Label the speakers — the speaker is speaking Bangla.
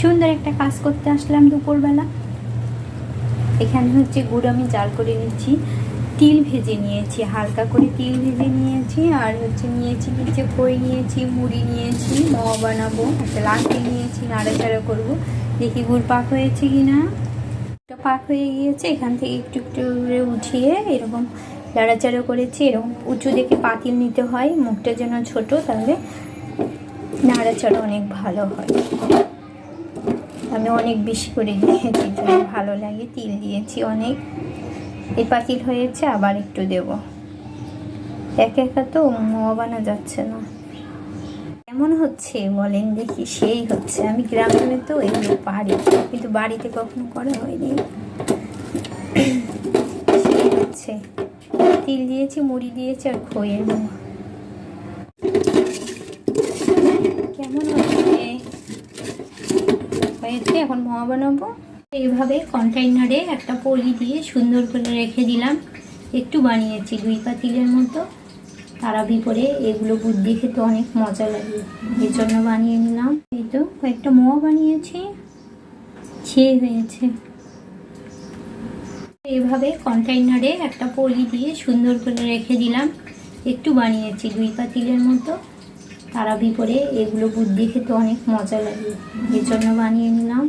Speaker 1: সুন্দর একটা কাজ করতে আসলাম দুপুরবেলা। এখানে হচ্ছে গুড় আমি জাল করে নিচ্ছি, তিল ভেজে নিয়েছি, হালকা করে তিল ভেজে নিয়েছি, আর হচ্ছে নিয়েছি নিচে খই নিয়েছি, মুড়ি নিয়েছি মাওয়া বানাবো, একটা লাঠি নিয়েছি, নাড়াচাড়া করব, দেখি গুড় পাক হয়েছে কি না পাক হয়ে গিয়েছে, এখান থেকে একটু একটু করে উঠিয়ে এরকম নাড়াচাড়া করেছি, এরকম উঁচু দেখে পাতিল নিতে হয়, মুখটা যেন ছোট, তাহলে নাড়াচাড়া অনেক ভালো হয়। আমি অনেক বেশি করে দিয়েছি ভালো লাগে তিল দিয়েছি অনেক। এই পাতিল হয়েছে, আবার একটু দেব। একা একা তো বানা যাচ্ছে না। কেমন হচ্ছে বলেন দেখি, সেই হচ্ছে। আমি গ্রামে তো এগুলো পারি, কিন্তু বাড়িতে কখনো করা হয়নি। সেই হচ্ছে। তিল দিয়েছি, মুড়ি দিয়েছি আর খইয়ের কেমন হচ্ছে হয়েছে, এখন মোয়া বানাবো। এইভাবে কন্টেইনারে একটা পলি দিয়ে সুন্দর করে রেখে দিলাম। একটু বানিয়েছি, দুই পাতিলের মতো। তারা করে এগুলো বুদ্ধি খেতে অনেক মজা লাগে এর জন্য বানিয়ে নিলাম। এই তো কয়েকটা মোয়া বানিয়েছি খেয়ে হয়েছে। এইভাবে কন্টেইনারে একটা পলি দিয়ে সুন্দর করে রেখে দিলাম। একটু বানিয়েছি, দুই পাতিলের মতো। তারা করে এগুলো বুদ্ধি খেতে অনেক মজা লাগে। এর জন্য বানিয়ে নিলাম।